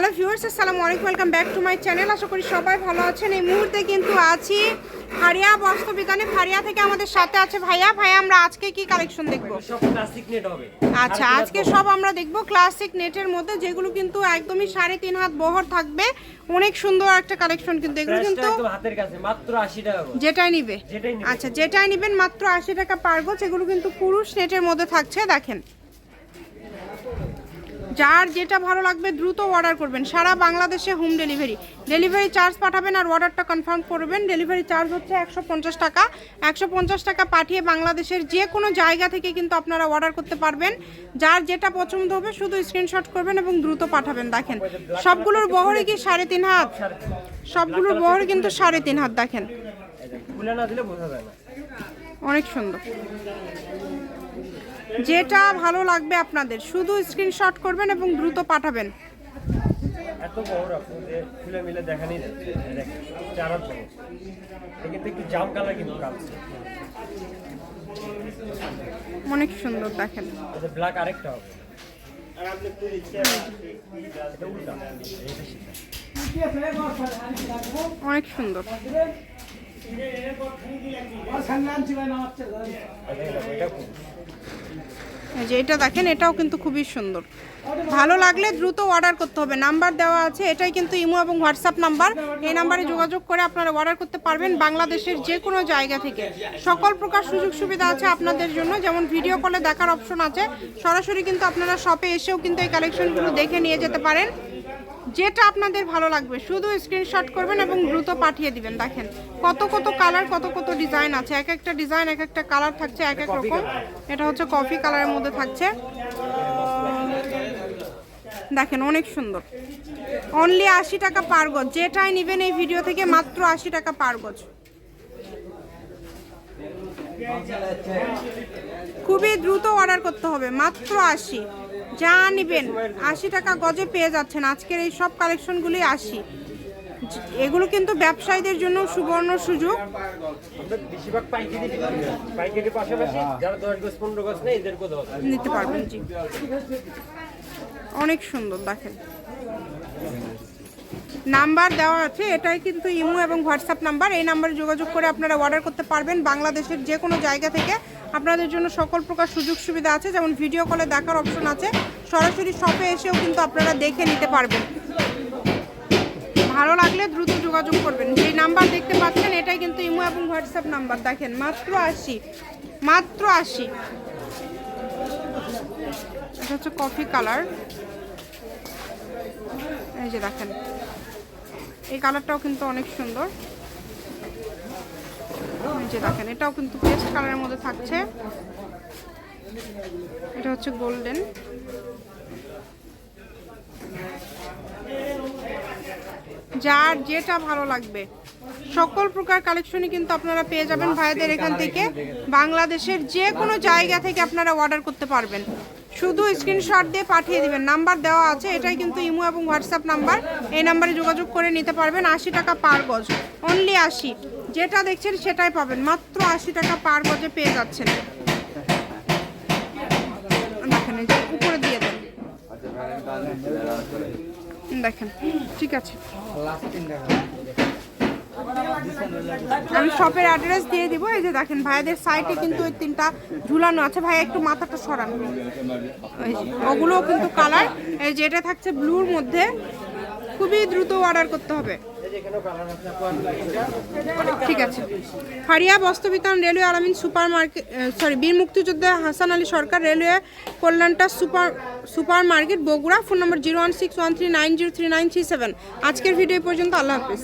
Hello viewers আসসালামু আলাইকুম welcome back to my channel. আশা করি সবাই ভালো আছেন। এই মুহূর্তে কিন্তু আছি ফারিয়া বস্ত্র বিতানে ফারিয়া থেকে আমাদের সাথে আছে ভাইয়া। ভাইয়া আমরা আজকে কি কালেকশন দেখব? সব ক্লাসিক নেট হবে। আচ্ছা আজকে সব আমরা দেখব ক্লাসিক নেটের মধ্যে যেগুলো কিন্তু একদমই সাড়ে তিন হাত বহর থাকবে। অনেক সুন্দর একটা কালেকশন কিন্তু এগুলো কিন্তু একদম হাতের কাছে মাত্র 80 টাকা যেটাই নিবে। যেটাই নিবে। আচ্ছা যেটাই নিবেন মাত্র আশি টাকা পার গজ এগুলো কিন্তু পুরুষ নেটের মধ্যে থাকছে দেখেন। যার যেটা ভালো লাগবে দ্রুত অর্ডার করবেন। সারা বাংলাদেশে হোম ডেলিভারি ডেলিভারি চার্জ পাঠাবেন আর অর্ডারটা কনফার্ম করবেন। ডেলিভারি চার্জ হচ্ছে একশো পঞ্চাশ টাকা। একশো পঞ্চাশ টাকা পাঠিয়ে বাংলাদেশের যে কোনো জায়গা থেকে কিন্তু আপনারা অর্ডার করতে পারবেন। যার যেটা পছন্দ হবে শুধু স্ক্রিনশট করবেন এবং দ্রুত পাঠাবেন। দেখেন সবগুলোর বহরে কি সাড়ে তিন হাত? সবগুলোর বহরে কিন্তু সাড়ে তিন হাত দেখেন। অনেক সুন্দর। যেটা ভালো লাগবে আপনাদের। শুধু স্ক্রিনশট করবেন এবং দ্রুত পাঠাবেন। এত বড় আপনি যে খুলে মিলে দেখানি যাচ্ছে এই দেখেন চার হাত বড় কিন্তু একটু জাম কালার কিন্তু কালছে অনেক সুন্দর দেখেন। ব্ল্যাক আরেকটা হবে। অনেক সুন্দর। এটা যে এটা দেখেন, এটাও কিন্তু খুবই সুন্দর। ভালো লাগলে দ্রুত অর্ডার করতে হবে। নাম্বার দেওয়া আছে, এটাই কিন্তু ইমো এবং হোয়াটসঅ্যাপ নাম্বার এই নাম্বারে যোগাযোগ করে আপনারা অর্ডার করতে পারবেন বাংলাদেশের যে কোনো জায়গা থেকে। সকল প্রকার সুযোগ সুবিধা আছে আপনাদের জন্য। যেমন ভিডিও কলে দেখার অপশন আছে। সরাসরি কিন্তু আপনারা শপে এসেও কিন্তু এই কালেকশনগুলো দেখে নিয়ে যেতে পারেন। যেটা আপনাদের ভালো লাগবে, শুধু স্ক্রিনশট করবেন এবং দ্রুত পাঠিয়ে দিবেন। দেখেন, কত কত কালার কত কত ডিজাইন আছে। এক একটা ডিজাইন এক একটা কালার থাকছে এক এক রকম। এটা হচ্ছে কফি কালারের মধ্যে থাকছে। দেখেন, অনেক সুন্দর। অনলি আশি টাকা পার গজ। যেটাই নেবেন এই ভিডিও থেকে মাত্র আশি টাকা পার গজ। খুবই দ্রুত অর্ডার করতে হবে। মাত্র আশি। যা নেবেন আশি টাকা গজে পেয়ে যাচ্ছেন। আজকের এই সব কালেকশনগুলি আশি। এগুলো কিন্তু ব্যবসায়ীদের জন্য সুবর্ণ সুযোগ। নিতে পারবেন জি। অনেক সুন্দর দেখেন। নাম্বার দেওয়া আছে, এটাই কিন্তু ইমো এবং হোয়াটসঅ্যাপ নাম্বার। এই নাম্বারে যোগাযোগ করে আপনারা অর্ডার করতে পারবেন বাংলাদেশের যে কোনো জায়গা থেকে। আপনাদের জন্য সকল প্রকার সুযোগ সুবিধা আছে, যেমন ভিডিও কলে দেখার অপশন আছে। সরাসরি শপে এসেও কিন্তু আপনারা দেখে নিতে পারবেন। ভালো লাগলে দ্রুত যোগাযোগ করবেন। যেই নাম্বার দেখতে পাচ্ছেন, এটাই কিন্তু ইমো এবং হোয়াটসঅ্যাপ নাম্বার। দেখেন, মাত্র আশি মাত্র আশি। এটা হচ্ছে কফি কালার এই যে দেখেন। এই কালারটাও কিন্তু অনেক সুন্দর। যে দেখেন, এটাও কিন্তু পেস্ট কালারের মধ্যে থাকছে। এটা হচ্ছে গোল্ডেন। যার যেটা ভালো লাগবে। সকল প্রকার কালেকশনই কিন্তু আপনারা পেয়ে যাবেন ভাইদের এখান থেকে। বাংলাদেশের যে কোনো জায়গা থেকে আপনারা অর্ডার করতে পারবেন। শুধু স্ক্রিনশট দিয়ে পাঠিয়ে দিবেন। নাম্বার দেওয়া আছে, এটাই কিন্তু ইমো এবং হোয়াটসঅ্যাপ নাম্বার এই নাম্বারে যোগাযোগ করে নিতে পারবেন আশি টাকা পার গজ। অনলি আশি। যেটা দেখছেন সেটাই পাবেন। মাত্র আশি টাকা পার গজে পেয়ে যাচ্ছেন। দেখেন উপরে দিয়ে দেন। দেখেন, ঠিক আছে। আমি শপের অ্যাড্রেস দিয়ে দিব, এই যে দেখেন, ভাইয়াদের সাইটে কিন্তু ওই তিনটা ঝুলানো আছে। ভাই একটু মাথাটা সরান। ওগুলোও কিন্তু কালার এই যে এটা থাকছে ব্লুর মধ্যে। খুবই দ্রুত অর্ডার করতে হবে। ঠিক আছে। Faria Bastrabitan railway Alamin super market sorry বীর মুক্তিযোদ্ধা Hasan Ali Sarkar railway কল্যাণটা super super market Bogura. Phone number zero one six one three nine zero nine three seven. আজকের ভিডিও পর্যন্ত। আল্লাহ হাফিজ।